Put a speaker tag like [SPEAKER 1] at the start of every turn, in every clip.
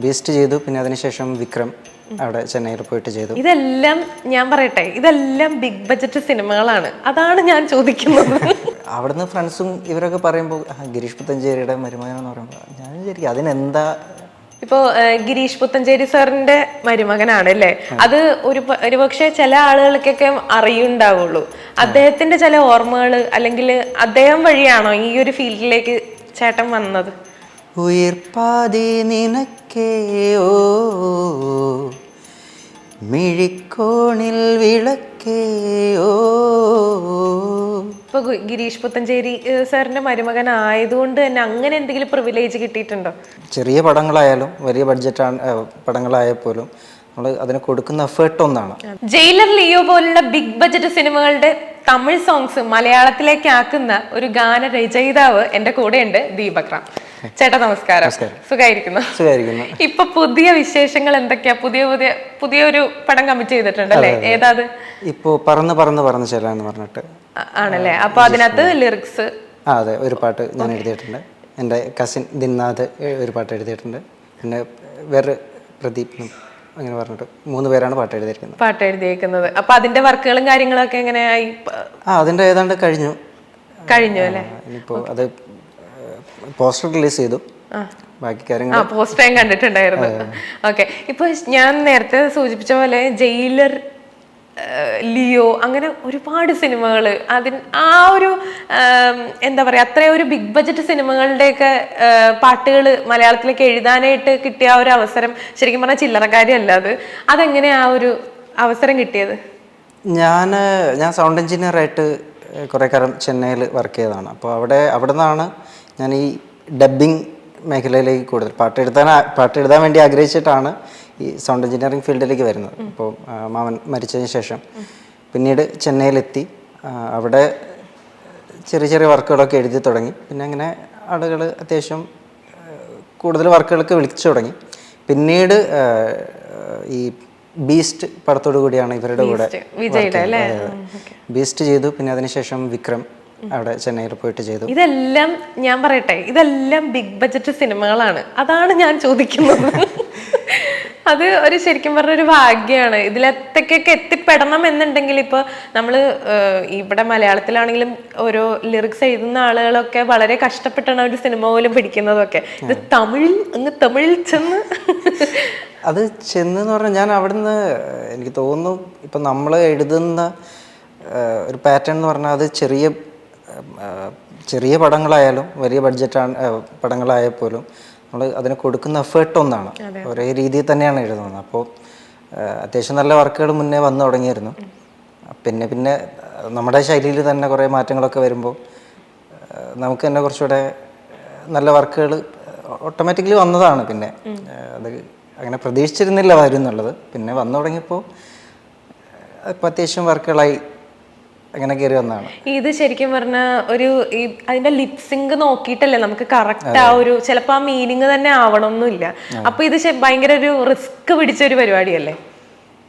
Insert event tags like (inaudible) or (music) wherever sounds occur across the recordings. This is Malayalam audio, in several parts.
[SPEAKER 1] ബീസ്റ്റ് ചെയ്തു. പിന്നെ അതിനുശേഷം വിക്രം അവിടെ ചെന്നൈയിൽ പോയിട്ട് ചെയ്തു.
[SPEAKER 2] ഇതെല്ലാം ഞാൻ പറയട്ടെ ഇതെല്ലാം ബിഗ് ബജറ്റ് സിനിമകളാണ്. അതാണ് ഞാൻ ചോദിക്കുന്നത്. (laughs)
[SPEAKER 1] അവിടുന്ന് ഫ്രണ്ട്സും ഇവരൊക്കെ പറയുമ്പോൾ "ആ, ഗിരീഷ് പുത്തഞ്ചേരിയുടെ മരുമകൻ എന്ന് പറയുമ്പോൾ ഞാൻ വിചാരിക്കും അതിനെന്താ?
[SPEAKER 2] ഇപ്പോ ഏഹ്, ഗിരീഷ് പുത്തഞ്ചേരി സാറിന്റെ മരുമകനാണ് അല്ലേ? അത് ഒരു പ- ഒരുപക്ഷെ ചില ആളുകൾക്കൊക്കെ അറിയുണ്ടാവുള്ളൂ. അദ്ദേഹത്തിന്റെ ചില ഓർമ്മകൾ അല്ലെങ്കിൽ അദ്ദേഹം വഴിയാണോ ഈ ഒരു ഫീൽഡിലേക്ക് ചേട്ടൻ വന്നത്?
[SPEAKER 1] ഉയിർപ്പാതി നിനക്കേയോ മിഴിക്കോണിൽ വിളക്കേയോ
[SPEAKER 2] ഇപ്പൊ ഗു- ഗിരീഷ് പുത്തഞ്ചേരി ഏഹ്, സാറിന്റെ മരുമകൻ ആയതുകൊണ്ട് തന്നെ അങ്ങനെ എന്തെങ്കിലും പ്രിവിലേജ് കിട്ടിയിട്ടുണ്ടോ?
[SPEAKER 1] ചെറിയ പടങ്ങളായാലും വലിയ ബഡ്ജറ്റ് പടങ്ങളായാൽ പോലും നമ്മൾ അതിന് കൊടുക്കുന്ന എഫേർട്ട് ഒന്നാണ്.
[SPEAKER 2] ജയിലർ ലിയോ പോലുള്ള ബിഗ് ബഡ്ജറ്റ് സിനിമകളുടെ തമിഴ് സോങ്സ് മലയാളത്തിലേക്ക് ആക്കുന്ന ഒരു ഗാന രചയിതാവ് എന്റെ കൂടെയുണ്ട് ദീപക് റാം. ചേട്ടാ നമസ്കാരം. സുഖായിരിക്കുന്നു?
[SPEAKER 1] സുഖായിരിക്കുന്നു.
[SPEAKER 2] ഇപ്പൊ പുതിയ വിശേഷങ്ങൾ എന്തൊക്കെയാ? പുതിയ പുതിയ പുതിയൊരു പടം കമ്മിറ്റ് ചെയ്തിട്ടുണ്ട് ചെയ്തിട്ടുണ്ടല്ലേ ഏതാത്?
[SPEAKER 1] ഇപ്പോ പറന്ന് പറന്ന് പറന്ന് ചെല്ലാന്ന് പറഞ്ഞിട്ട്.
[SPEAKER 2] ആണല്ലേ? അപ്പൊ അതിനകത്ത് ലിറിക്സ്
[SPEAKER 1] ആ അതെ ഒരു പാട്ട് ഞാൻ എഴുതിയിട്ടുണ്ട്. എന്റെ കസിൻ ദിന്നാഥ് ഒരു പാട്ട് എഴുതിയിട്ടുണ്ട്. പിന്നെ വേറെ പ്രദീപ് അങ്ങനെ പറഞ്ഞിട്ട് മൂന്ന് പേരാണ് പാട്ട് എഴുതിയിരിക്കുന്നത്.
[SPEAKER 2] പാട്ട് എഴുതിയിരിക്കുന്നത് അപ്പൊ അതിന്റെ വർക്കുകളും കാര്യങ്ങളൊക്കെ എങ്ങനെയായി? അതിന്റെ
[SPEAKER 1] ആ അതിന്റെ ഏതാണ്ട് കഴിഞ്ഞു.
[SPEAKER 2] കഴിഞ്ഞു അല്ലേ?
[SPEAKER 1] ഇപ്പോ അത് പോസ്റ്റർ റിലീസ് ചെയ്തു. ബാക്കി കാര്യങ്ങൾ
[SPEAKER 2] ആ പോസ്റ്റ് ഞാൻ കണ്ടിട്ടുണ്ടായിരുന്നു. ഓക്കെ. ഇപ്പൊ ഞാൻ നേരത്തെ സൂചിപ്പിച്ച പോലെ ജയിലർ ലിയോ അങ്ങനെ ഒരുപാട് സിനിമകൾ അതിന് ആ ഒരു എന്താ പറയാ അത്രയും ഒരു ബിഗ് ബജറ്റ് സിനിമകളുടെയൊക്കെ പാട്ടുകൾ മലയാളത്തിലേക്ക് എഴുതാനായിട്ട് കിട്ടിയ ആ ഒരു അവസരം ശരിക്കും പറഞ്ഞാൽ ചില്ലറക്കാരിയല്ല അത്. അതെങ്ങനെ ആ ഒരു അവസരം കിട്ടിയത്?
[SPEAKER 1] ഞാൻ ഞാൻ സൗണ്ട് എഞ്ചിനീയർ ആയിട്ട് കുറേ കാലം ചെന്നൈയിൽ വർക്ക് ചെയ്തതാണ്. അപ്പോൾ അവിടെ അവിടെ നിന്നാണ് ഞാൻ ഈ ഡബ്ബിംഗ് മേഖലയിലേക്ക് കൂടുതൽ പാട്ട് എഴുതാൻ പാട്ട് എഴുതാൻ വേണ്ടി ആഗ്രഹിച്ചിട്ടാണ് ഈ സൗണ്ട് എഞ്ചിനീയറിംഗ് ഫീൽഡിലേക്ക് വരുന്നത്. അപ്പോൾ മാമൻ മരിച്ചതിന് ശേഷം. പിന്നീട് ചെന്നൈയിലെത്തി. അവിടെ ചെറിയ ചെറിയ വർക്കുകളൊക്കെ എഴുതി തുടങ്ങി. പിന്നെ അങ്ങനെ ആളുകൾ അത്യാവശ്യം കൂടുതൽ വർക്കുകൾക്ക് വിളിച്ചു തുടങ്ങി. പിന്നീട് ഈ ബീസ്റ്റ് പടത്തോടു കൂടിയാണ് ഇവരുടെ കൂടെ ബീസ്റ്റ് ചെയ്തു. പിന്നെ അതിനുശേഷം വിക്രം. അവിടെ ചെന്നൈയിൽ പോയിട്ട് ചെയ്തു.
[SPEAKER 2] ഇതെല്ലാം ഞാൻ പറയട്ടെ ഇതെല്ലാം ബിഗ് ബജറ്റ് സിനിമകളാണ്. അതാണ് ഞാൻ ചോദിക്കുന്നത്. അത് ഒരു ശരിക്കും പറഞ്ഞ ഒരു ഭാഗ്യമാണ് ഇതിലെത്തൊക്കെ എത്തിപ്പെടണം എന്നുണ്ടെങ്കിൽ ഇപ്പൊ നമ്മൾ ഇവിടെ മലയാളത്തിലാണെങ്കിലും ഓരോ ലിറിക്സ് എഴുതുന്ന ആളുകളൊക്കെ വളരെ കഷ്ടപ്പെട്ടാണ് ഒരു സിനിമ പോലും പിടിക്കുന്നതൊക്കെ. ഇത് തമിഴിൽ അങ്ങ് തമിഴിൽ ചെന്ന്.
[SPEAKER 1] അത് ചെന്നെന്ന് പറഞ്ഞാൽ ഞാൻ അവിടുന്ന് എനിക്ക് തോന്നുന്നു ഇപ്പം നമ്മൾ എഴുതുന്ന ഒരു പാറ്റേൺ എന്ന് പറഞ്ഞാൽ അത് ചെറിയ ചെറിയ പടങ്ങളായാലും വലിയ ബഡ്ജറ്റാണ് പടങ്ങളായാൽ പോലും നമ്മൾ അതിന് കൊടുക്കുന്ന എഫേർട്ട് ഒന്നാണ്. ഒരേ രീതിയിൽ തന്നെയാണ് എഴുതുന്നത്. അപ്പോൾ അത്യാവശ്യം നല്ല വർക്കുകൾ മുന്നേ വന്നു തുടങ്ങിയിരുന്നു. പിന്നെ പിന്നെ നമ്മുടെ ശൈലിയിൽ തന്നെ കുറേ മാറ്റങ്ങളൊക്കെ വരുമ്പോൾ നമുക്ക് തന്നെ കുറച്ചുകൂടെ നല്ല വർക്കുകൾ ഓട്ടോമാറ്റിക്കലി വന്നതാണ്. പിന്നെ അത് അങ്ങനെ പ്രതീക്ഷിച്ചിരുന്നില്ല വരും എന്നുള്ളത്. പിന്നെ വന്നു തുടങ്ങിയപ്പോൾ ഇപ്പം അത്യാവശ്യം വർക്കുകളായി അങ്ങനെ കയറി വന്നതാണ്.
[SPEAKER 2] ഇത് ശരിക്കും പറഞ്ഞ ഒരു ഈ അതിന്റെ ലിപ്സിങ്ക് നോക്കിയിട്ടല്ലേ നമുക്ക് കറക്റ്റ് ആ ഒരു ചിലപ്പോ ആ മീനിങ് തന്നെ ആവണമെന്നില്ല അപ്പൊ ഇത് ഭയങ്കര ഒരു റിസ്ക് പിടിച്ച ഒരു പരിപാടിയല്ലേ?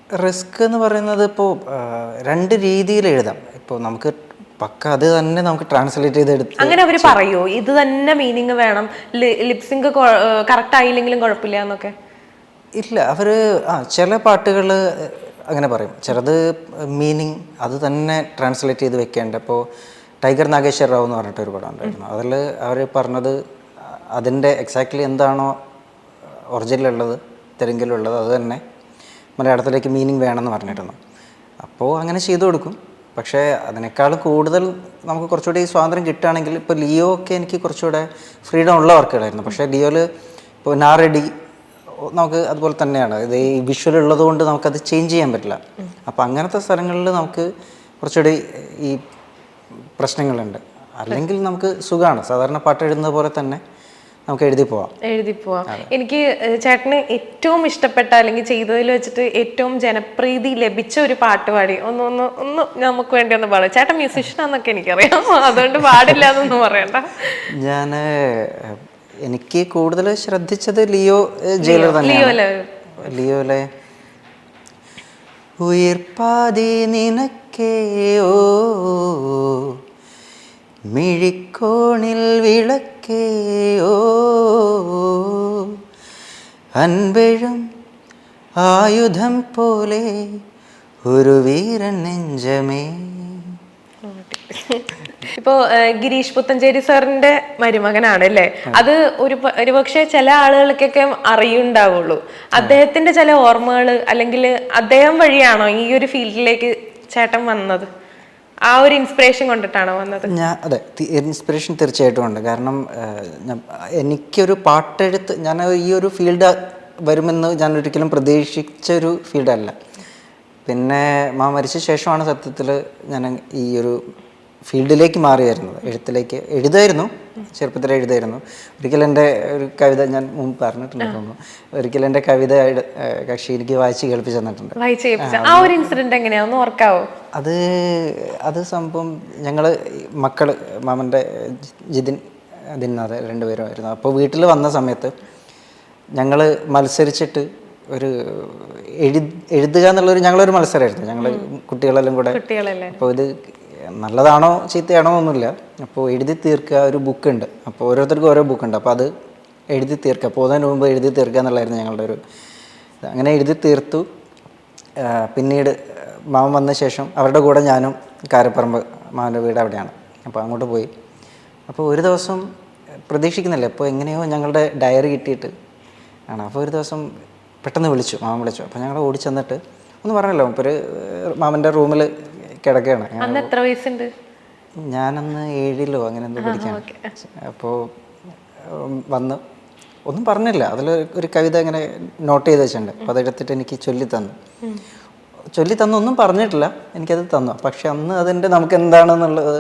[SPEAKER 1] റിസ്ക് എന്ന് പറയുന്നത് ഇപ്പോൾ രണ്ട് രീതിയിൽ എഴുതാം. ഇപ്പോൾ നമുക്ക് പക്ക അത് തന്നെ നമുക്ക് ട്രാൻസ്ലേറ്റ് ചെയ്തെടുത്ത്
[SPEAKER 2] അങ്ങനെ അവർ പറയുമോ ഇത് തന്നെ മീനിങ് വേണം. ലിപ്സിങ്ക് കറക്റ്റ് ആയില്ലെങ്കിലും കുഴപ്പമില്ല എന്നൊക്കെ?
[SPEAKER 1] ഇല്ല അവർ ആ ചില പാട്ടുകൾ അങ്ങനെ പറയും. ചിലത് മീനിങ് അത് തന്നെ ട്രാൻസ്ലേറ്റ് ചെയ്ത് വെക്കേണ്ട. ഇപ്പോൾ ടൈഗർ നാഗേശ്വർ റാവു എന്ന് പറഞ്ഞിട്ട് ഒരു പടം ഉണ്ടായിരുന്നു. അതിൽ അവർ പറഞ്ഞത് അതിന്റെ എക്സാക്ട്ലി എന്താണോ ഒറിജിനലുള്ളത് തെലുങ്കിലുള്ളത് അത് തന്നെ മലയാളത്തിലേക്ക് മീനിങ് വേണമെന്ന് പറഞ്ഞിരുന്നു. അപ്പോൾ അങ്ങനെ ചെയ്തു കൊടുക്കും. പക്ഷേ അതിനേക്കാൾ കൂടുതൽ നമുക്ക് കുറച്ചുകൂടി സ്വാതന്ത്ര്യം കിട്ടുകയാണെങ്കിൽ ഇപ്പോൾ ലിയോ ഒക്കെ എനിക്ക് കുറച്ചുകൂടെ ഫ്രീഡം ഉള്ള വർക്കുകളായിരുന്നു. പക്ഷേ ലിയോയിൽ ഇപ്പോൾ നാറെഡി നമുക്ക് അതുപോലെ തന്നെയാണ്. ഇത് ഈ വിഷ്വൽ ഉള്ളത് കൊണ്ട് നമുക്കത് ചേഞ്ച് ചെയ്യാൻ പറ്റില്ല. അപ്പോൾ അങ്ങനത്തെ സ്ഥലങ്ങളിൽ നമുക്ക് കുറച്ചുകൂടി ഈ പ്രശ്നങ്ങളുണ്ട്. അല്ലെങ്കിൽ നമുക്ക് സുഖമാണ്. സാധാരണ പാട്ട് എഴുതുന്നത് പോലെ തന്നെ നമുക്ക് എഴുതി പോവാം.
[SPEAKER 2] എഴുതി പോവാം. എനിക്ക് ചേട്ടന് ഏറ്റവും ഇഷ്ടപ്പെട്ട അല്ലെങ്കിൽ ചെയ്തതിൽ വെച്ചിട്ട് ഏറ്റവും ജനപ്രീതി ലഭിച്ച ഒരു പാട്ട് പാടി. ഒന്ന് ഒന്ന് ഒന്ന് നമുക്ക് വേണ്ടി ഒന്ന് പാടും. ചേട്ടൻ മ്യൂസിഷ്യൻ ആണെന്നൊക്കെ എനിക്കറിയാം. അതുകൊണ്ട് പാടില്ല എന്നൊന്നും പറയണ്ട.
[SPEAKER 1] ഞാൻ എനിക്ക് കൂടുതൽ ശ്രദ്ധിച്ചത് ലിയോ ജയിലർ തന്നെയാണ്.
[SPEAKER 2] ലിയോയിലെ
[SPEAKER 1] ലിയോയിലെ ഉയിർപ്പാതി നിനക്കേയോ മിഴിക്കോണിൽ വിളക്കേയോ അൻപഴും ആയുധം പോലെ ഒരു വീരൻ നെഞ്ചമേ.
[SPEAKER 2] ഇപ്പോ ഗിരീഷ് പുത്തഞ്ചേരി സാറിന്റെ മരുമകനാണ് അല്ലേ? അത് ഒരു ഒരുപക്ഷെ ചില ആളുകൾക്കൊക്കെ അറിയുണ്ടാവുള്ളൂ. അദ്ദേഹത്തിന്റെ ചില ഓർമ്മകൾ അല്ലെങ്കിൽ അദ്ദേഹം വഴിയാണോ ഈ ഒരു ഫീൽഡിലേക്ക് ചേട്ടൻ വന്നത്? ആ ഒരു ഇൻസ്പിറേഷൻ കൊണ്ടിട്ടാണോ വന്നത്?
[SPEAKER 1] ഞാൻ അതെ ഇൻസ്പിറേഷൻ തീർച്ചയായിട്ടും ഉണ്ട്. കാരണം എനിക്കൊരു പാട്ടെഴുത്ത് ഞാൻ ഈ ഒരു ഫീൽഡ് വരുമെന്ന് ഞാൻ ഒരിക്കലും പ്രതീക്ഷിച്ച ഒരു ഫീൽഡല്ല പിന്നെ മാ മരിച്ച ശേഷമാണ് സത്യത്തിൽ ഞാൻ ഈ ഒരു ഫീൽഡിലേക്ക് മാറിയായിരുന്നു. എഴുത്തിലേക്ക് എഴുതായിരുന്നു. ചെറുപ്പത്തിൽ എഴുതായിരുന്നു. ഒരിക്കൽ എന്റെ ഒരു കവിത ഞാൻ മുമ്പ് പറഞ്ഞിട്ടുണ്ട് തോന്നുന്നു. ഒരിക്കൽ എന്റെ കവിത കക്ഷി എനിക്ക് വായിച്ച് കേൾപ്പിച്ച് തന്നിട്ടുണ്ട്.
[SPEAKER 2] ആ ഒരു ഇൻസിഡന്റ് എങ്ങനെയാ ഒന്ന് ഓർക്കാവോ?
[SPEAKER 1] അത് അത് സംഭവം ഞങ്ങൾ മക്കൾ മാമന്റെ ജിതിൻ ദിന്നാഥ് രണ്ടുപേരുമായിരുന്നു അപ്പോൾ വീട്ടിൽ വന്ന സമയത്ത് ഞങ്ങൾ മത്സരിച്ചിട്ട് ഒരു എഴു എഴുതുക എന്നുള്ളൊരു ഞങ്ങളൊരു മത്സരമായിരുന്നു ഞങ്ങൾ കുട്ടികളെല്ലാം കൂടെ. അപ്പോൾ ഇത് നല്ലതാണോ ചീത്തയാണോ ഒന്നുമില്ല. അപ്പോൾ എഴുതി തീർക്കുക ഒരു ബുക്ക് ഉണ്ട് അപ്പോൾ ഓരോരുത്തർക്കും ഓരോ ബുക്ക് ഉണ്ട് അപ്പോൾ അത് എഴുതി തീർക്കുക. പോകുന്നതിന് മുമ്പ് എഴുതി തീർക്കുക എന്നുള്ളതായിരുന്നു ഞങ്ങളുടെ ഒരു അങ്ങനെ എഴുതി തീർത്തു. പിന്നീട് മാമൻ വന്ന ശേഷം അവരുടെ കൂടെ ഞാനും കാരപ്പറമ്പ് മാമന്റെ വീട് അവിടെയാണ്. അപ്പോൾ അങ്ങോട്ട് പോയി. അപ്പോൾ ഒരു ദിവസം പ്രതീക്ഷിക്കുന്നില്ല. അപ്പോൾ എങ്ങനെയോ ഞങ്ങളുടെ ഡയറി കിട്ടിയിട്ട് ആണ്. അപ്പോൾ ഒരു ദിവസം പെട്ടെന്ന് വിളിച്ചു. മാമൻ വിളിച്ചു. അപ്പോൾ ഞങ്ങൾ ഓടി ചെന്നിട്ട് ഒന്ന് പറഞ്ഞല്ലോ. ഒരു മാമന്റെ റൂമിൽ കിടക്കുകയാണ്
[SPEAKER 2] അന്ന് എത്ര വയസ്സുണ്ട്?
[SPEAKER 1] ഞാനന്ന് ഏഴിലോ അങ്ങനെ എന്തോ പഠിക്കാൻ. അപ്പോൾ വന്ന് ഒന്നും പറഞ്ഞില്ല. അതിൽ ഒരു കവിത അങ്ങനെ നോട്ട് ചെയ്ത് വെച്ചിട്ടുണ്ട്. അപ്പോൾ അതെടുത്തിട്ട് എനിക്ക് ചൊല്ലി തന്നു. ചൊല്ലി തന്നു ഒന്നും പറഞ്ഞിട്ടില്ല. എനിക്കത് തന്നു. പക്ഷെ അന്ന് അതിന്റെ നമുക്ക് എന്താണെന്നുള്ളത്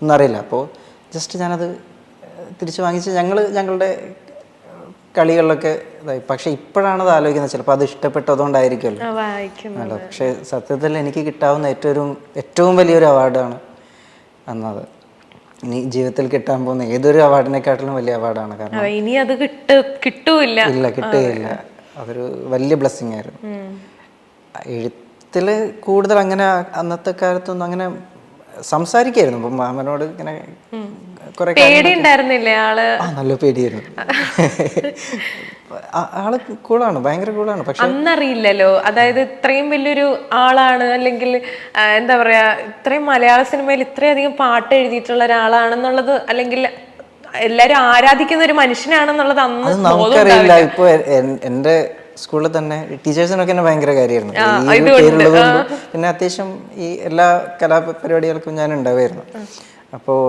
[SPEAKER 1] ഒന്നും അറിയില്ല. അപ്പോൾ ജസ്റ്റ് ഞാനത് തിരിച്ച് വാങ്ങിച്ച് ഞങ്ങൾ ഞങ്ങളുടെ കളികളിലൊക്കെ ഇതായി. പക്ഷെ ഇപ്പോഴാണ് അത് ആലോചിക്കുന്നത്. ചിലപ്പോൾ അത് ഇഷ്ടപ്പെട്ടതുകൊണ്ടായിരിക്കുമല്ലോ. അല്ല പക്ഷേ സത്യത്തിൽ എനിക്ക് കിട്ടാവുന്ന ഏറ്റവും ഏറ്റവും വലിയൊരു അവാർഡാണ് അന്നത്. ഇനി ജീവിതത്തിൽ കിട്ടാൻ പോകുന്ന ഏതൊരു അവാർഡിനെക്കാട്ടിലും വലിയ അവാർഡാണ്. കാരണം
[SPEAKER 2] ഇനി അത് കിട്ടു കിട്ടൂല്ല.
[SPEAKER 1] ഇല്ല കിട്ടുകയില്ല. അതൊരു വലിയ ബ്ലെസ്സിങ് ആയിരുന്നു
[SPEAKER 2] എഴുത്തിൽ
[SPEAKER 1] എഴുത്തിൽ കൂടുതൽ അങ്ങനെ അന്നത്തെ കാലത്തൊന്നും അങ്ങനെ സംസാരിക്കായിരുന്നു. അപ്പം മാമനോട് ഇങ്ങനെ കുറെ
[SPEAKER 2] പേടി ഉണ്ടായിരുന്നില്ലേ ആൾ?
[SPEAKER 1] ആ നല്ല പേടിയായിരുന്നു. ആൾ കൂളാണ് ഭയങ്കര കൂളാണ്. പക്ഷെ
[SPEAKER 2] അന്നറിയില്ലല്ലോ. അതായത് ഇത്രയും വലിയൊരു ആളാണ് അല്ലെങ്കിൽ എന്താ പറയാ ഇത്രയും മലയാള സിനിമയിൽ ഇത്രയധികം പാട്ട് എഴുതിയിട്ടുള്ള ഒരാളാണെന്നുള്ളത് അല്ലെങ്കിൽ എല്ലാരും ആരാധിക്കുന്ന ഒരു മനുഷ്യനാണെന്നുള്ളത് അന്ന്
[SPEAKER 1] നമുക്കറിയില്ല. ഇപ്പൊ എന്റെ സ്കൂളിൽ തന്നെ ടീച്ചേഴ്സിനൊക്കെ തന്നെ ഭയങ്കര കാര്യമായിരുന്നു. ഈ ഒരു പേരുള്ളതുകൊണ്ട് പിന്നെ അത്യാവശ്യം ഈ എല്ലാ കലാപരിപാടികൾക്കും ഞാൻ ഉണ്ടാവുമായിരുന്നു. അപ്പോൾ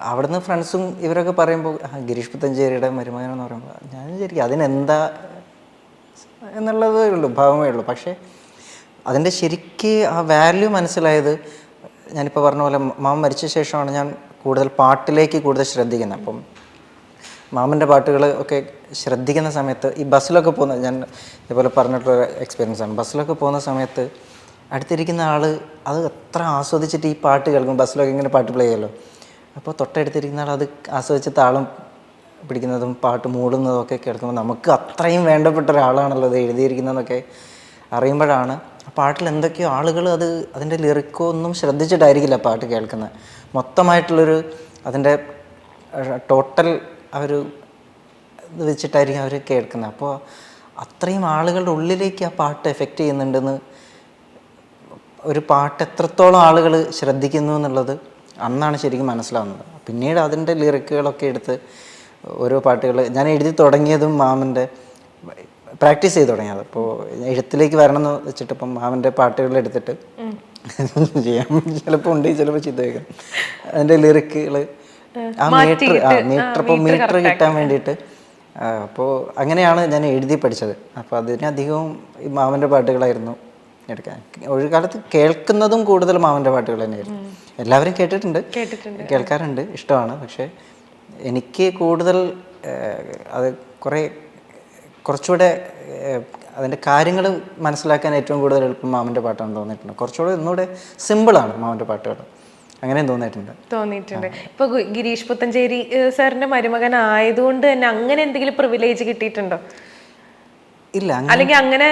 [SPEAKER 1] അവിടുന്ന് ഫ്രണ്ട്സും ഇവരൊക്കെ പറയുമ്പോൾ "ആ, ഗിരീഷ് പുത്തഞ്ചേരിയുടെ മരുമകൻ എന്ന് പറയുമ്പോൾ ഞാൻ വിചാരിക്കും അതിനെന്താ എന്നുള്ളതേ ഉള്ളൂ ഭാവമേ ഉള്ളൂ. പക്ഷേ അതിന്റെ ശരിക്ക് ആ വാല്യൂ മനസ്സിലായത് ഞാനിപ്പോൾ പറഞ്ഞ പോലെ മാമ മരിച്ച ശേഷമാണ് ഞാൻ കൂടുതൽ പാട്ടിലേക്ക് കൂടുതൽ ശ്രദ്ധിക്കുന്നത്. അപ്പം മാമന്റെ പാട്ടുകൾ ഒക്കെ ശ്രദ്ധിക്കുന്ന സമയത്ത് ഈ ബസ്സിലൊക്കെ പോകുന്ന ഞാൻ ഇതുപോലെ പറഞ്ഞിട്ടുള്ള എക്സ്പീരിയൻസ് ആണ്. ബസ്സിലൊക്കെ പോകുന്ന സമയത്ത് അടുത്തിരിക്കുന്ന ആൾ അത് എത്ര ആസ്വദിച്ചിട്ട് ഈ പാട്ട് കേൾക്കും. ബസ്സിലൊക്കെ ഇങ്ങനെ പാട്ട് പ്ലേ ചെയ്യുമല്ലോ അപ്പോൾ തൊട്ടടുത്തിരിക്കുന്ന ആൾ അത് ആസ്വദിച്ച് താളം പിടിക്കുന്നതും പാട്ട് മൂടുന്നതും ഒക്കെ കേൾക്കുമ്പോൾ നമുക്ക് അത്രയും വേണ്ടപ്പെട്ട ഒരാളാണല്ലോ അത് എഴുതിയിരിക്കുന്നതെന്നൊക്കെ അറിയുമ്പോഴാണ് പാട്ടിൽ എന്തൊക്കെയോ ആളുകൾ അത് അതിന്റെ ലിറിക്കോ ഒന്നും ശ്രദ്ധിച്ചിട്ടായിരിക്കില്ല പാട്ട് കേൾക്കുന്നത്. മൊത്തമായിട്ടുള്ളൊരു അതിന്റെ ടോട്ടൽ ഒരു ഇത് വെച്ചിട്ടായിരിക്കും അവർ കേൾക്കുന്നത്. അപ്പോൾ അത്രയും ആളുകളുടെ ഉള്ളിലേക്ക് ആ പാട്ട് എഫക്റ്റ് ചെയ്യുന്നുണ്ടെന്ന് ഒരു പാട്ട് എത്രത്തോളം ആളുകൾ ശ്രദ്ധിക്കുന്നു എന്നുള്ളത് അന്നാണ് ശരിക്കും മനസ്സിലാവുന്നത്. പിന്നീട് അതിന്റെ ലിറിക്കുകളൊക്കെ എടുത്ത് ഓരോ പാട്ടുകൾ ഞാൻ എഴുതി തുടങ്ങിയതും മാമന്റെ പ്രാക്ടീസ് ചെയ്ത് തുടങ്ങിയത്. അപ്പോൾ എഴുത്തിലേക്ക് വരണം എന്ന് വെച്ചിട്ട് ഇപ്പം മാമന്റെ പാട്ടുകൾ എടുത്തിട്ട് ചെയ്യാം ചിലപ്പോൾ ഉണ്ട് ചിലപ്പോൾ ചിന്തിക്കാം അതിന്റെ ലിറിക്കുകൾ ആ മീറ്റർ ആ മീറ്റർ ഇപ്പോൾ മീറ്റർ കിട്ടാൻ വേണ്ടിയിട്ട്. അപ്പോൾ അങ്ങനെയാണ് ഞാൻ എഴുതി പഠിച്ചത്. അപ്പോൾ അതിനധികവും ഈ മാമന്റെ പാട്ടുകളായിരുന്നു എടുക്കാൻ. ഒരു കാലത്ത് കേൾക്കുന്നതും കൂടുതൽ മാമന്റെ പാട്ടുകൾ തന്നെയായിരുന്നു. എല്ലാവരും കേട്ടിട്ടുണ്ട്.
[SPEAKER 2] കേട്ടിട്ടുണ്ട്.
[SPEAKER 1] കേൾക്കാറുണ്ട്. ഇഷ്ടമാണ്. പക്ഷേ എനിക്ക് കൂടുതൽ അത് കുറേ കുറച്ചുകൂടെ അതിന്റെ കാര്യങ്ങൾ മനസ്സിലാക്കാൻ ഏറ്റവും കൂടുതൽ എളുപ്പം മാമന്റെ പാട്ടാണെന്ന് തോന്നിയിട്ടുണ്ട്. കുറച്ചുകൂടെ ഒന്നുകൂടെ സിമ്പിളാണ് മാമന്റെ പാട്ടുകൾ. അങ്ങനെയും തോന്നിയിട്ടുണ്ട്.
[SPEAKER 2] തോന്നിയിട്ടുണ്ട്. ഇപ്പൊ ഗിരീഷ് പുത്തഞ്ചേരി സാറിന്റെ മരുമകൻ ആയതുകൊണ്ട് തന്നെ അങ്ങനെ എന്തെങ്കിലും പ്രിവിലേജ് കിട്ടിയിട്ടുണ്ടോ?
[SPEAKER 1] ഇല്ല
[SPEAKER 2] അല്ലെങ്കിൽ അങ്ങനെ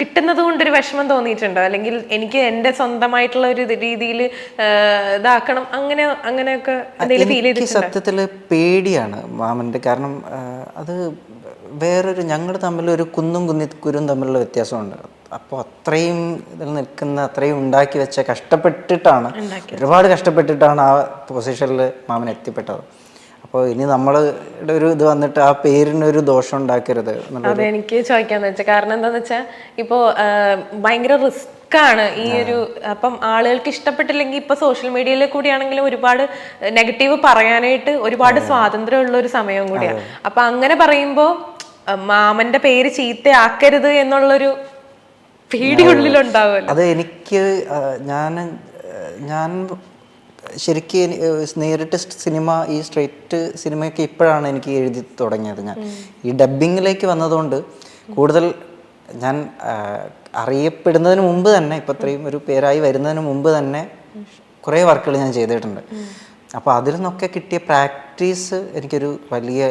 [SPEAKER 2] കിട്ടുന്നത് കൊണ്ടൊരു വിഷമം തോന്നിയിട്ടുണ്ടോ? അല്ലെങ്കിൽ എനിക്ക് എന്റെ സ്വന്തമായിട്ടുള്ള ഒരു രീതിയിൽ ഇതാക്കണം അങ്ങനെ അങ്ങനെയൊക്കെ എന്തെങ്കിലും ഫീൽ ചെയ്ത്
[SPEAKER 1] സത്യത്തിൽ പേടിയാണ് മാമന്റെ കാരണം അത് വേറൊരു ഞങ്ങൾ തമ്മിൽ ഒരു കുന്നും കുന്നി കുരും തമ്മിലുള്ള വ്യത്യാസമുണ്ട്. അപ്പോൾ അത്രയും ഇതിൽ നിൽക്കുന്ന അത്രയും ഉണ്ടാക്കി വെച്ച കഷ്ടപ്പെട്ടിട്ടാണ് ഒരുപാട് കഷ്ടപ്പെട്ടിട്ടാണ് ആ പൊസിഷനിൽ മാമൻ എത്തിപ്പെട്ടത്. അപ്പോൾ ഇനി നമ്മളുടെ ഒരു ഇത് വന്നിട്ട് ആ പേരിനൊരു ദോഷം ഉണ്ടാക്കരുത്
[SPEAKER 2] അത് എനിക്ക് ചോദിക്കാന്ന് വെച്ചാൽ കാരണം എന്താന്ന് വെച്ചാൽ ഇപ്പോൾ ഭയങ്കര റിസ്ക് ആണ് ഈ ഒരു അപ്പം ആളുകൾക്ക് ഇഷ്ടപ്പെട്ടില്ലെങ്കിൽ ഇപ്പൊ സോഷ്യൽ മീഡിയയിൽ കൂടിയാണെങ്കിലും ഒരുപാട് നെഗറ്റീവ് പറയാനായിട്ട് ഒരുപാട് സ്വാതന്ത്ര്യമുള്ള ഒരു സമയം കൂടിയാണ് അപ്പൊ അങ്ങനെ പറയുമ്പോൾ മാമന്റെ പേര് ചീത്തയാക്കരുത് എന്നുള്ളൊരു പേടി ഉള്ളിലുണ്ടാവുമല്ലോ
[SPEAKER 1] അത് എനിക്ക് ഞാൻ ഞാൻ ശരിക്കും നേരിട്ട് സിനിമ ഈ സ്ട്രേറ്റ് സിനിമയൊക്കെ ഇപ്പോഴാണ് എനിക്ക് എഴുതി തുടങ്ങിയത് ഞാൻ. ഈ ഡബ്ബിങ്ങിലേക്ക് വന്നതുകൊണ്ട് കൂടുതൽ ഞാൻ അറിയപ്പെടുന്നതിന് മുമ്പ് തന്നെ ഇപ്പം ഇത്രയും ഒരു പേരായി വരുന്നതിന് മുമ്പ് തന്നെ കുറേ വർക്കുകൾ ഞാൻ ചെയ്തിട്ടുണ്ട്. അപ്പോൾ അതിൽ നിന്നൊക്കെ കിട്ടിയ പ്രാക്ടീസ് എനിക്കൊരു വലിയ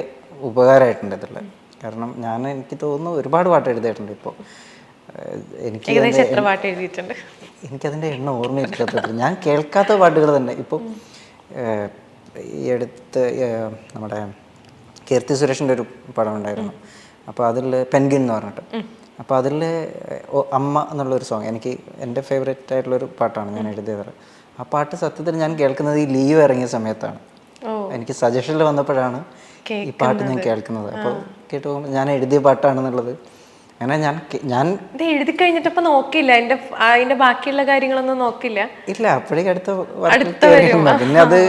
[SPEAKER 1] ഉപകാരമായിട്ടുണ്ട് ഇതിൽ കാരണം ഞാൻ എനിക്ക് തോന്നുന്നു ഒരുപാട് പാട്ട് എഴുതിയിട്ടുണ്ട് ഇപ്പോൾ എനിക്ക്
[SPEAKER 2] ഏകദേശം എത്ര പാട്ട് എഴുതിയിട്ടുണ്ട്?
[SPEAKER 1] എനിക്കതിന്റെ എണ്ണം ഓർമ്മയില്ലാത്ത ഞാൻ കേൾക്കാത്ത പാട്ടുകൾ തന്നെ. ഇപ്പോൾ ഈ അടുത്ത് നമ്മുടെ കീർത്തി സുരേഷിന്റെ ഒരു പടം ഉണ്ടായിരുന്നു. അപ്പോൾ അതിൽ പെൻഗിൻ എന്ന് പറഞ്ഞിട്ട്. അപ്പോൾ അതിൽ അമ്മ എന്നുള്ളൊരു സോങ് എനിക്ക് എന്റെ ഫേവറേറ്റ് ആയിട്ടുള്ളൊരു പാട്ടാണ് ഞാൻ എഴുതിയത്. ആ പാട്ട് സത്യത്തിൽ ഞാൻ കേൾക്കുന്നത് ഈ ലീവ് ഇറങ്ങിയ സമയത്താണ്. എനിക്ക് സജഷനിൽ വന്നപ്പോഴാണ് ഈ പാട്ട് ഞാൻ കേൾക്കുന്നത്. അപ്പോൾ കേട്ട് പോകുമ്പോൾ ഞാൻ എഴുതിയ പാട്ടാണെന്നുള്ളത് അങ്ങനെ ഞാൻ ഞാൻ
[SPEAKER 2] എഴുതി കഴിഞ്ഞിട്ടപ്പോ നോക്കില്ല അതിന്റെ അതിന്റെ ബാക്കിയുള്ള കാര്യങ്ങളൊന്നും നോക്കില്ല
[SPEAKER 1] ഇല്ല അപ്പോഴേക്കും അടുത്ത. പിന്നെ അത്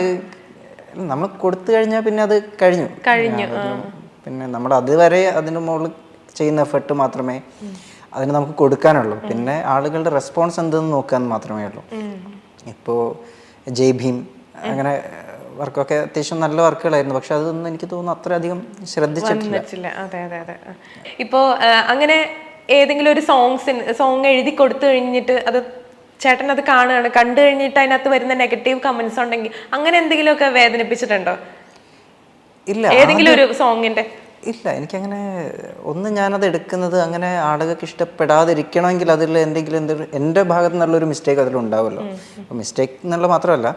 [SPEAKER 1] നമ്മൾ കൊടുത്തു കഴിഞ്ഞാൽ പിന്നെ അത് കഴിഞ്ഞു.
[SPEAKER 2] കഴിഞ്ഞു,
[SPEAKER 1] പിന്നെ നമ്മൾ അതുവരെ അതിന് മുകളിൽ ചെയ്യുന്ന എഫർട്ട് മാത്രമേ അതിന് നമുക്ക് കൊടുക്കാനുള്ളൂ. പിന്നെ ആളുകളുടെ റെസ്പോൺസ് എന്തെന്ന് നോക്കാൻ മാത്രമേ ഉള്ളൂ. ഇപ്പോ ജയ് ഭീം അങ്ങനെ വർക്കൊക്കെ അത്യാവശ്യം നല്ല വർക്കുകളായിരുന്നു. പക്ഷെ അതൊന്നും എനിക്ക് തോന്നുന്നു അത്രയധികം ശ്രദ്ധിച്ചിട്ടില്ല.
[SPEAKER 2] അതെ അതെ അതെ. ഇപ്പോ അങ്ങനെ ഏതെങ്കിലും ഒരു സോങ്സ് സോങ് എഴുതി കൊടുത്തു കഴിഞ്ഞിട്ട് അത് ചേട്ടൻ അത് കാണുകയാണ്. കണ്ടു കഴിഞ്ഞിട്ട് അതിനകത്ത് വരുന്ന നെഗറ്റീവ് കമന്റ്സ് ഉണ്ടെങ്കിൽ അങ്ങനെ എന്തെങ്കിലുമൊക്കെ വേദനിപ്പിച്ചിട്ടുണ്ടോ?
[SPEAKER 1] ഇല്ല
[SPEAKER 2] ഏതെങ്കിലും ഒരു സോങ്ങിന്റെ
[SPEAKER 1] ഇല്ല എനിക്കങ്ങനെ ഒന്ന് ഞാനത് എടുക്കുന്നത് അങ്ങനെ ആളുകൾക്ക് ഇഷ്ടപ്പെടാതിരിക്കണമെങ്കിൽ അതിൽ എന്തെങ്കിലും എന്തെങ്കിലും എന്റെ ഭാഗത്ത് നിന്നുള്ളൊരു മിസ്റ്റേക്ക് അതിലുണ്ടാവുമല്ലോ അപ്പോൾ മിസ്റ്റേക്ക് എന്നുള്ള മാത്രമല്ല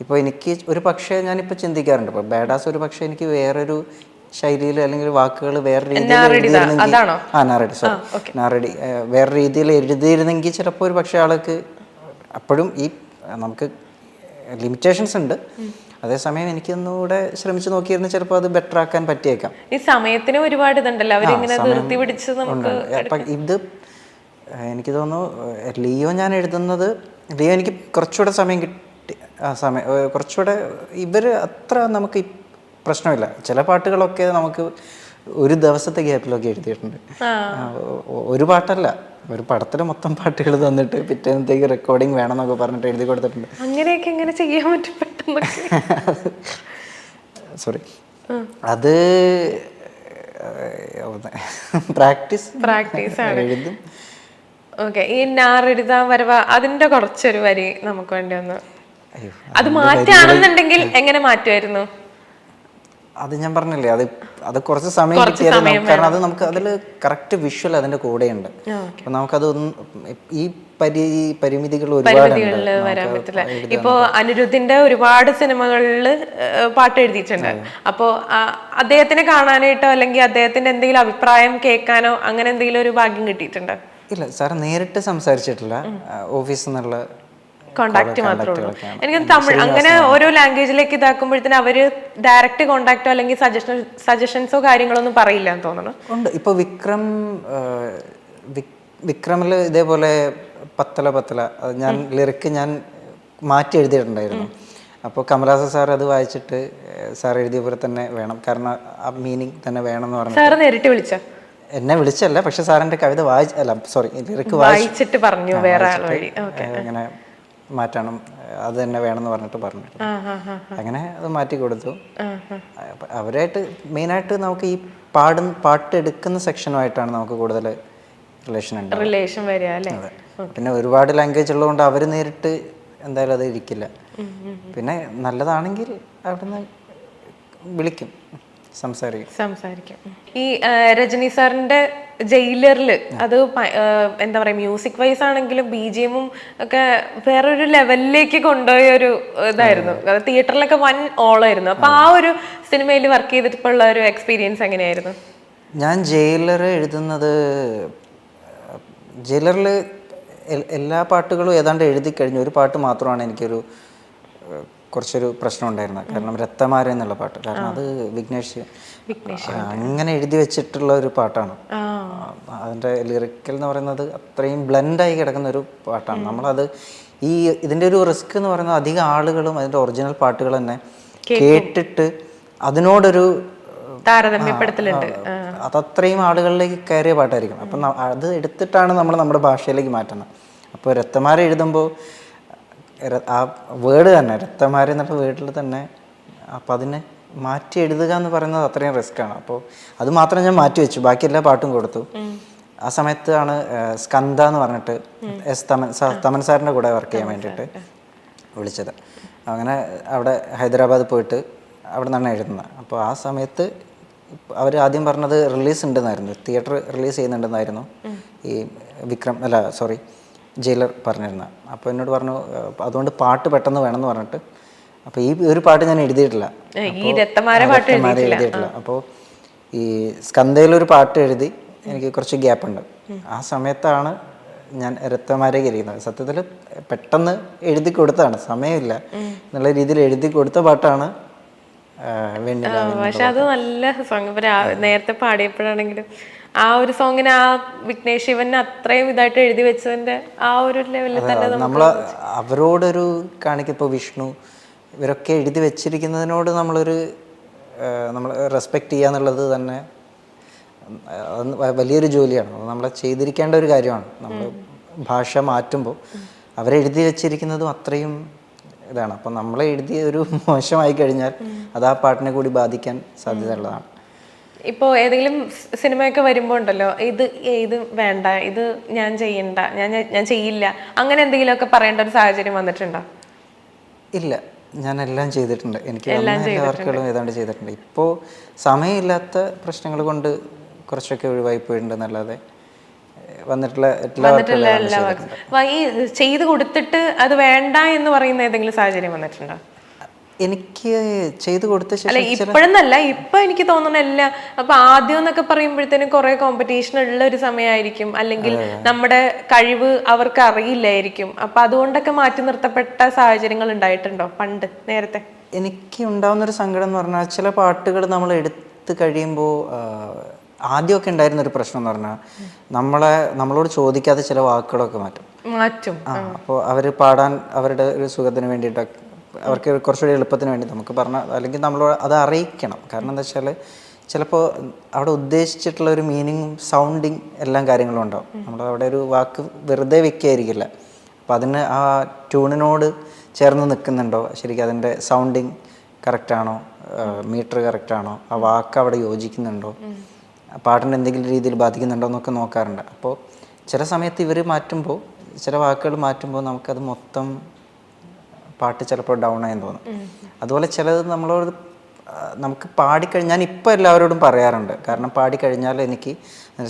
[SPEAKER 1] ഇപ്പോൾ എനിക്ക് ഒരു പക്ഷേ ഞാനിപ്പോൾ ചിന്തിക്കാറുണ്ട് ഇപ്പോൾ ബാഡാസ് ഒരു പക്ഷേ എനിക്ക് വേറൊരു ശൈലിയിൽ അല്ലെങ്കിൽ വാക്കുകൾ വേറെ രീതിയിൽ? ആ നാറെഡി സോറി നാറെഡി വേറെ രീതിയിൽ എഴുതിയിരുന്നെങ്കിൽ ചിലപ്പോൾ ഒരു പക്ഷേ ആൾക്ക് അപ്പോഴും ഈ നമുക്ക് ലിമിറ്റേഷൻസ് ഉണ്ട്. അതേസമയം എനിക്കൊന്നുകൂടെ ശ്രമിച്ചു നോക്കിയിരുന്നു ചിലപ്പോൾ അത് ബെറ്റർ ആക്കാൻ പറ്റിയേക്കാം.
[SPEAKER 2] ഈ സമയത്തിന് ഒരുപാട് ഇതുണ്ടല്ലോ അവരിങ്ങനെ നിർത്തി പിടിച്ച് നമുക്ക്
[SPEAKER 1] ഇത് എനിക്ക് തോന്നുന്നു ലിയോ ഞാൻ എഴുതുന്നത് ലിയോ എനിക്ക് കുറച്ചുകൂടെ സമയം കിട്ടി ആ സമയം കുറച്ചുകൂടെ ഇവർ അത്ര നമുക്ക് പ്രശ്നമില്ല. ചില പാട്ടുകളൊക്കെ നമുക്ക് ഒരു ദിവസത്തെ ഗ്യാപ്പിലൊക്കെ എഴുതിയിട്ടുണ്ട്. ഒരു പാട്ടല്ല. ഒരു പടത്തിൽ മൊത്തം പാട്ടുകൾ തന്നിട്ട് പിറ്റേന്നത്തേക്ക് റെക്കോർഡിങ് വേണമെന്നൊക്കെ പറഞ്ഞിട്ട് എഴുതി കൊടുത്തിട്ടുണ്ട്.
[SPEAKER 2] അങ്ങനെയൊക്കെ എങ്ങനെ ചെയ്യാൻ പറ്റും പെട്ടെന്ന്
[SPEAKER 1] സോറി അത് പ്രാക്ടീസ്.
[SPEAKER 2] പ്രാക്ടീസ്
[SPEAKER 1] എഴുതും.
[SPEAKER 2] ഓക്കെ ഈ നാറെഴുതാൻ വരവ അതിന്റെ കുറച്ചൊരു വരി നമുക്ക് വേണ്ടി ഒന്ന് അത് മാറ്റാണെന്നുണ്ടെങ്കിൽ എങ്ങനെ മാറ്റുമായിരുന്നു?
[SPEAKER 1] അത് ഞാൻ പറഞ്ഞില്ലേ അത് അത് കുറച്ച് സമയം കിട്ടിയത് കാരണം അത് നമുക്ക് അതിൽ കറക്റ്റ് വിഷ്വൽ അതിന്റെ കൂടെ ഉണ്ട് അപ്പൊ നമുക്കത് ഈ പരി പരിമിതികൾ
[SPEAKER 2] വരാൻ പറ്റില്ല. ഇപ്പോ അനിരുദ്ധിന്റെ ഒരുപാട് സിനിമകളിൽ പാട്ട് എഴുതിയിട്ടുണ്ട് അപ്പോ അദ്ദേഹത്തിനെ കാണാനായിട്ടോ അല്ലെങ്കിൽ അദ്ദേഹത്തിന്റെ എന്തെങ്കിലും അഭിപ്രായം കേൾക്കാനോ അങ്ങനെ എന്തെങ്കിലും ഒരു ഭാഗ്യം കിട്ടിയിട്ടുണ്ടോ?
[SPEAKER 1] ഇല്ല സാർ നേരിട്ട് സംസാരിച്ചിട്ടില്ല. ഓഫീസിൽ നിന്നുള്ള
[SPEAKER 2] കോണ്ടാക്ട് മാത്രമേ ഉള്ളൂ. എനിക്ക് തമിഴ് അങ്ങനെ ഓരോ ലാംഗ്വേജിലേക്ക് ഇതാക്കുമ്പോഴത്തേന് അവർ ഡയറക്റ്റ് കോണ്ടാക്റ്റോ അല്ലെങ്കിൽ സജഷൻ സജഷൻസോ കാര്യങ്ങളൊന്നും പറയില്ല എന്ന് തോന്നുന്നു.
[SPEAKER 1] ഉണ്ട്. ഇപ്പൊ വിക്രം വിക്രമിൽ ഇതേപോലെ പത്തല പത്തല. ഞാൻ ലിറിക്ക് ഞാൻ മാറ്റി എഴുതിയിട്ടുണ്ടായിരുന്നു. അപ്പോൾ കമലാസ സാർ അത് വായിച്ചിട്ട് സാർ എഴുതിയ പോലെ തന്നെ വേണം. കാരണം ആ മീനിങ് തന്നെ വേണം എന്ന് പറഞ്ഞു
[SPEAKER 2] സാറ് നേരിട്ട് വിളിച്ച?
[SPEAKER 1] എന്നെ വിളിച്ചല്ല പക്ഷെ സാറിന്റെ കവിത വായിച്ച അല്ല സോറി ലിറിക്ക്
[SPEAKER 2] വായിച്ചിട്ട് പറഞ്ഞു വേറെ
[SPEAKER 1] അങ്ങനെ മാറ്റണം. അത് തന്നെ വേണമെന്ന് പറഞ്ഞിട്ട് പറഞ്ഞു അങ്ങനെ അത് മാറ്റി കൊടുത്തു. അവരായിട്ട് മെയിനായിട്ട് നമുക്ക് ഈ പാടും പാട്ട് എടുക്കുന്ന സെക്ഷനുമായിട്ടാണ് നമുക്ക് കൂടുതൽ റിലേഷൻ ഉണ്ട്
[SPEAKER 2] റിലേഷൻ വരിക അല്ലേ?
[SPEAKER 1] പിന്നെ ഒരുപാട് ലാംഗ്വേജ് ഉള്ളതുകൊണ്ട് അവർ നേരിട്ട് എന്തായാലും അത് ഇരിക്കില്ല. പിന്നെ നല്ലതാണെങ്കിൽ അവിടുന്ന് വിളിക്കും. സംസാരിക്കും.
[SPEAKER 2] സംസാരിക്കും. ഈ രജനി സാറിന്റെ ജയിലറിൽ അത് എന്താ പറയാ മ്യൂസിക് വൈസ് ആണെങ്കിലും ബി ജി എമ്മും ഒക്കെ വേറൊരു ലെവലിലേക്ക് കൊണ്ടുപോയ ഒരു ഇതായിരുന്നു തിയേറ്ററിലൊക്കെ വൻ ഓളായിരുന്നു അപ്പൊ ആ ഒരു സിനിമയിൽ വർക്ക് ചെയ്തിട്ടുള്ള ഒരു എക്സ്പീരിയൻസ് എങ്ങനെയായിരുന്നു?
[SPEAKER 1] ഞാൻ ജയിലർ എഴുതുന്നത് ജയിലറിൽ എല്ലാ പാട്ടുകളും ഏതാണ്ട് എഴുതി കഴിഞ്ഞു. ഒരു പാട്ട് മാത്രമാണ് എനിക്കൊരു കുറച്ചൊരു പ്രശ്നം ഉണ്ടായിരുന്നത് കാരണം രക്തമാര എന്നുള്ള പാട്ട്. കാരണം അത് വിഘ്നേഷ് അങ്ങനെ എഴുതി വെച്ചിട്ടുള്ള ഒരു പാട്ടാണ്.
[SPEAKER 2] ആ.
[SPEAKER 1] അതിന്റെ ലിറിക്കൽ എന്ന് പറയുന്നത് അത്രയും ബ്ലെൻഡായി കിടക്കുന്ന ഒരു പാട്ടാണ്. നമ്മളത് ഈ ഇതിന്റെ ഒരു റിസ്ക് എന്ന് പറയുന്നത് അധികം ആളുകളും അതിന്റെ ഒറിജിനൽ പാട്ടുകൾ തന്നെ കേട്ടിട്ട് അതിനോടൊരു
[SPEAKER 2] താരതമ്യപ്പെടുത്തലുണ്ട്.
[SPEAKER 1] അതത്രയും ആളുകളിലേക്ക് കയറിയ പാട്ടായിരിക്കും അപ്പം അത് എടുത്തിട്ടാണ് നമ്മൾ നമ്മുടെ ഭാഷയിലേക്ക് മാറ്റുന്നത്. അപ്പോൾ രക്തമാര എഴുതുമ്പോൾ ആ വേർഡ് തന്നെ രക്തമാരി എന്നുള്ള വീട്ടിൽ തന്നെ അപ്പം അതിനെ മാറ്റി എഴുതുക എന്ന് പറയുന്നത് അത്രയും റിസ്ക് ആണ്. അപ്പോൾ അത് മാത്രം ഞാൻ മാറ്റി വെച്ചു. ബാക്കി എല്ലാ പാട്ടും കൊടുത്തു. ആ സമയത്താണ് സ്കന്ദ എന്ന് പറഞ്ഞിട്ട് എസ് തമൻ തമൻ സാറിന്റെ കൂടെ വർക്ക് ചെയ്യാൻ വേണ്ടിയിട്ട് വിളിച്ചത്. അങ്ങനെ അവിടെ ഹൈദരാബാദ് പോയിട്ട് അവിടെ നിന്നാണ് എഴുതുന്നത്. അപ്പോൾ ആ സമയത്ത് അവർ ആദ്യം പറഞ്ഞത് റിലീസ് ഉണ്ടെന്നായിരുന്നു. തിയേറ്റർ റിലീസ് ചെയ്യുന്നുണ്ടെന്നായിരുന്നു. ഈ വിക്രം അല്ല സോറി ജയിലർ പറഞ്ഞിരുന്നത് അപ്പോൾ എന്നോട് പറഞ്ഞു അതുകൊണ്ട് പാട്ട് പെട്ടെന്ന് വേണമെന്ന് പറഞ്ഞിട്ട്. അപ്പോൾ ഈ ഒരു പാട്ട് ഞാൻ എഴുതിയിട്ടില്ല.
[SPEAKER 2] ഈ രക്തമാര പാട്ട്
[SPEAKER 1] എഴുതിയിട്ടില്ല. അപ്പോൾ ഈ സ്കന്ധയിലൊരു പാട്ട് എഴുതി എനിക്ക് കുറച്ച് ഗ്യാപ്പ് ഉണ്ട്. ആ സമയത്താണ് ഞാൻ രക്തമാരേക്ക് കരിയുന്നത് സത്യത്തിൽ പെട്ടെന്ന് എഴുതി കൊടുത്തതാണ് സമയമില്ല. എന്നുള്ള രീതിയിൽ എഴുതി കൊടുത്ത പാട്ടാണ്
[SPEAKER 2] പക്ഷെ അത് നല്ല സോങ്. നേരത്തെ പാടിയപ്പോഴാണെങ്കിലും ആ ഒരു സോങ്ങിന് ആ വിഘ്നേഷ് ശിവൻ അത്രയും ഇതായിട്ട് എഴുതി വെച്ചതിന്റെ ആ ഒരു ലെവലിൽ തന്നെ
[SPEAKER 1] നമ്മൾ അവരോടൊരു കാണിക്കിപ്പോൾ വിഷ്ണു ഇവരൊക്കെ എഴുതി വെച്ചിരിക്കുന്നതിനോട് നമ്മളൊരു നമ്മൾ റെസ്പെക്റ്റ് ചെയ്യുക എന്നുള്ളത് തന്നെ വലിയൊരു ജോലിയാണ്. നമ്മൾ ചെയ്തിരിക്കേണ്ട ഒരു കാര്യമാണ്. നമ്മൾ ഭാഷ മാറ്റുമ്പോൾ അവരെഴുതി വെച്ചിരിക്കുന്നതും അത്രയും ഇതാണ്. അപ്പം നമ്മൾ എഴുതിയ ഒരു (laughs) മോശമായി കഴിഞ്ഞാൽ അത് ആ പാട്ടിനെ കൂടി ബാധിക്കാൻ സാധ്യതയുള്ളതാണ്
[SPEAKER 2] ഇപ്പോ ഏതെങ്കിലും സിനിമയൊക്കെ വരുമ്പോൾ ഉണ്ടല്ലോ ഇത് ഇത് വേണ്ട ഇത് ഞാൻ ചെയ്യണ്ട ഞാൻ ഞാൻ ചെയ്യില്ല അങ്ങനെ എന്തെങ്കിലുമൊക്കെ പറയേണ്ട ഒരു സാഹചര്യം വന്നിട്ടുണ്ടോ?
[SPEAKER 1] ഇല്ല ഞാൻ എല്ലാം ചെയ്തിട്ടുണ്ട്. എനിക്ക് എല്ലാ വർക്കുകളും ഏതാണ്ട് ചെയ്തിട്ടുണ്ട്. ഇപ്പോൾ സമയമില്ലാത്ത പ്രശ്നങ്ങൾ കൊണ്ട് കുറച്ചൊക്കെ ഒഴിവായി പോയിട്ടുണ്ട് എന്നല്ലാതെ ഏഹ്, വന്നിട്ടുള്ള എല്ലാ
[SPEAKER 2] ഈ ചെയ്ത് കൊടുത്തിട്ട് അത് വേണ്ട എന്ന് പറയുന്ന ഏതെങ്കിലും സാഹചര്യം വന്നിട്ടുണ്ടോ?
[SPEAKER 1] എനിക്ക് ചെയ്തു കൊടുത്ത
[SPEAKER 2] അല്ല
[SPEAKER 1] ശേഷം
[SPEAKER 2] ഇപ്പോഴെന്നല്ല ഇപ്പൊ എനിക്ക് തോന്നുന്ന എല്ലാം അപ്പൊ ആദ്യം എന്നൊക്കെ പറയുമ്പോഴത്തേനും കുറെ കോമ്പറ്റീഷൻ ഉള്ള ഒരു സമയമായിരിക്കും. അല്ലെങ്കിൽ നമ്മുടെ കഴിവ് അവർക്ക് അറിയില്ലായിരിക്കും. അപ്പൊ അതുകൊണ്ടൊക്കെ മാറ്റി നിർത്തപ്പെട്ട സാഹചര്യങ്ങൾ ഉണ്ടായിട്ടുണ്ടോ പണ്ട് നേരത്തെ?
[SPEAKER 1] എനിക്ക് ഉണ്ടാവുന്ന ഒരു സങ്കടം എന്ന് പറഞ്ഞാൽ ചില പാട്ടുകൾ നമ്മൾ എടുത്ത് കഴിയുമ്പോൾ ആദ്യമൊക്കെ ഉണ്ടായിരുന്ന ഒരു പ്രശ്നം എന്ന് പറഞ്ഞാൽ നമ്മളെ നമ്മളോട് ചോദിക്കാതെ ചില വാക്കുകളൊക്കെ മാറ്റും.
[SPEAKER 2] മാറ്റും.
[SPEAKER 1] അപ്പോൾ അവർ പാടാൻ അവരുടെ ഒരു സുഖത്തിന് വേണ്ടിയിട്ടൊക്കെ അവർക്ക് കുറച്ചുകൂടി എളുപ്പത്തിന് വേണ്ടി നമുക്ക് പറഞ്ഞാൽ അല്ലെങ്കിൽ നമ്മൾ അത് അറിയിക്കണം. കാരണം എന്താ വെച്ചാൽ ചിലപ്പോൾ അവിടെ ഉദ്ദേശിച്ചിട്ടുള്ള ഒരു മീനിങ്ങും സൗണ്ടിങ് എല്ലാം കാര്യങ്ങളും ഉണ്ടാവും. നമ്മൾ അവിടെ ഒരു വാക്ക് വെറുതെ വെക്കുകയായിരിക്കില്ല അപ്പം അതിന് ആ ട്യൂണിനോട് ചേർന്ന് നിൽക്കുന്നുണ്ടോ ശരിക്കും അതിന്റെ സൗണ്ടിങ് കറക്റ്റാണോ മീറ്റർ കറക്റ്റാണോ ആ വാക്ക് അവിടെ യോജിക്കുന്നുണ്ടോ? പാട്ടിന് എന്തെങ്കിലും രീതിയിൽ ബാധിക്കുന്നുണ്ടോ എന്നൊക്കെ നോക്കാറുണ്ട്. അപ്പോൾ ചില സമയത്ത് ഇവർ മാറ്റുമ്പോൾ ചില വാക്കുകൾ മാറ്റുമ്പോൾ നമുക്കത് മൊത്തം പാട്ട് ചിലപ്പോൾ ഡൗൺ ആയെന്ന് തോന്നും. അതുപോലെ ചിലത് നമ്മളോട് നമുക്ക് പാടിക്കഴിഞ്ഞാൽ ഞാൻ ഇപ്പോൾ എല്ലാവരോടും പറയാറുണ്ട്. കാരണം പാടിക്കഴിഞ്ഞാൽ എനിക്ക്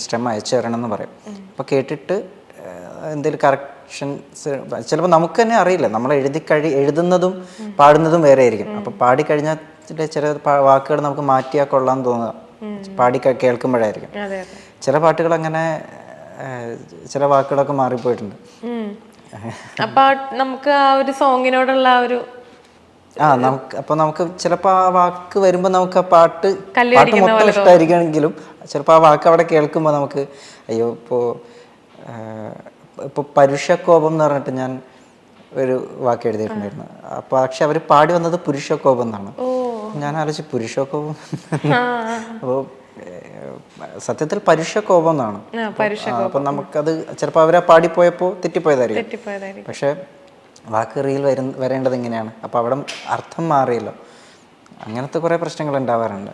[SPEAKER 1] സ്റ്റെം അയച്ചു തരണം എന്ന് പറയും അപ്പോൾ കേട്ടിട്ട് എന്തെങ്കിലും കറക്ഷൻസ് ചിലപ്പോൾ നമുക്ക് തന്നെ അറിയില്ല. നമ്മൾ എഴുതി കഴി എഴുതുന്നതും പാടുന്നതും വേറെ ആയിരിക്കും. അപ്പോൾ പാടിക്കഴിഞ്ഞാൽ ചില വാക്കുകൾ നമുക്ക് മാറ്റിയാൽ കൊള്ളാൻ തോന്നുക. പാടി കേൾക്കുമ്പോഴായിരിക്കും. ചില പാട്ടുകൾ അങ്ങനെ ചില വാക്കുകളൊക്കെ മാറിപ്പോയിട്ടുണ്ട്.
[SPEAKER 2] അപ്പൊ നമുക്ക് ആ ഒരു സോങ്ങിനോടുള്ള ആ ഒരു
[SPEAKER 1] ആ നമുക്ക് അപ്പൊ നമുക്ക് ചിലപ്പോൾ ആ വാക്ക് വരുമ്പോ നമുക്ക് ആ പാട്ട് പാട്ട് മൊത്തം ഇഷ്ടമായിരിക്കുമെങ്കിലും ചിലപ്പോ ആ വാക്ക് അവിടെ കേൾക്കുമ്പോൾ നമുക്ക് അയ്യോ ഇപ്പോ ഇപ്പോൾ പരുഷക്കോപം എന്ന് പറഞ്ഞിട്ട് ഞാൻ ഒരു വാക്ക് എഴുതിയിട്ടുണ്ടായിരുന്നു. അപ്പൊ പക്ഷെ അവർ പാടി വന്നത് പുരുഷകോപം എന്നാണ്. ഞാൻ ആലോചിച്ച് പുരുഷകോപം അപ്പോൾ സത്യത്തിൽ പരുഷ
[SPEAKER 2] കോപം എന്നാണ്
[SPEAKER 1] അപ്പം നമുക്കത് ചിലപ്പോൾ അവരെ പാടിപ്പോയപ്പോൾ തെറ്റിപ്പോയതായിരിക്കും.
[SPEAKER 2] പക്ഷെ
[SPEAKER 1] പക്ഷേ വാക്ക് റീൽ വരുന്ന വരേണ്ടത് എങ്ങനെയാണ് അപ്പോൾ അവിടെ അർത്ഥം മാറിയല്ലോ. അങ്ങനത്തെ കുറേ പ്രശ്നങ്ങൾ ഉണ്ടാവാറുണ്ട്.